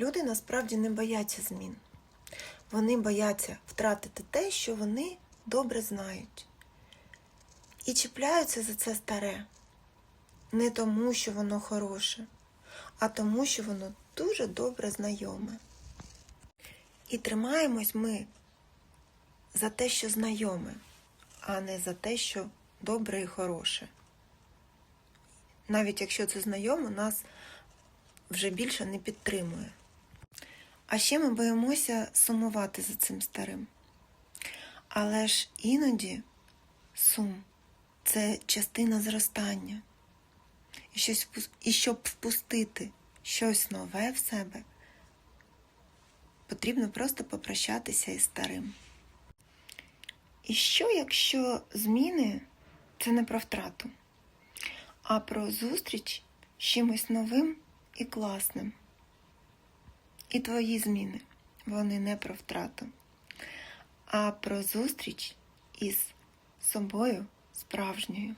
Люди насправді не бояться змін. Вони бояться втратити те, що вони добре знають. І чіпляються за це старе. Не тому, що воно хороше, а тому, що воно дуже добре знайоме. І тримаємось ми за те, що знайоме, а не за те, що добре і хороше. Навіть якщо це знайомо, нас вже більше не підтримує. А ще ми боїмося сумувати за цим старим. Але ж іноді сум це частина зростання. І, щось, і щоб впустити щось нове в себе, потрібно просто попрощатися із старим. І що, якщо зміни це не про втрату, а про зустріч з чимось новим і класним? І твої зміни, вони не про втрату, а про зустріч із собою справжньою.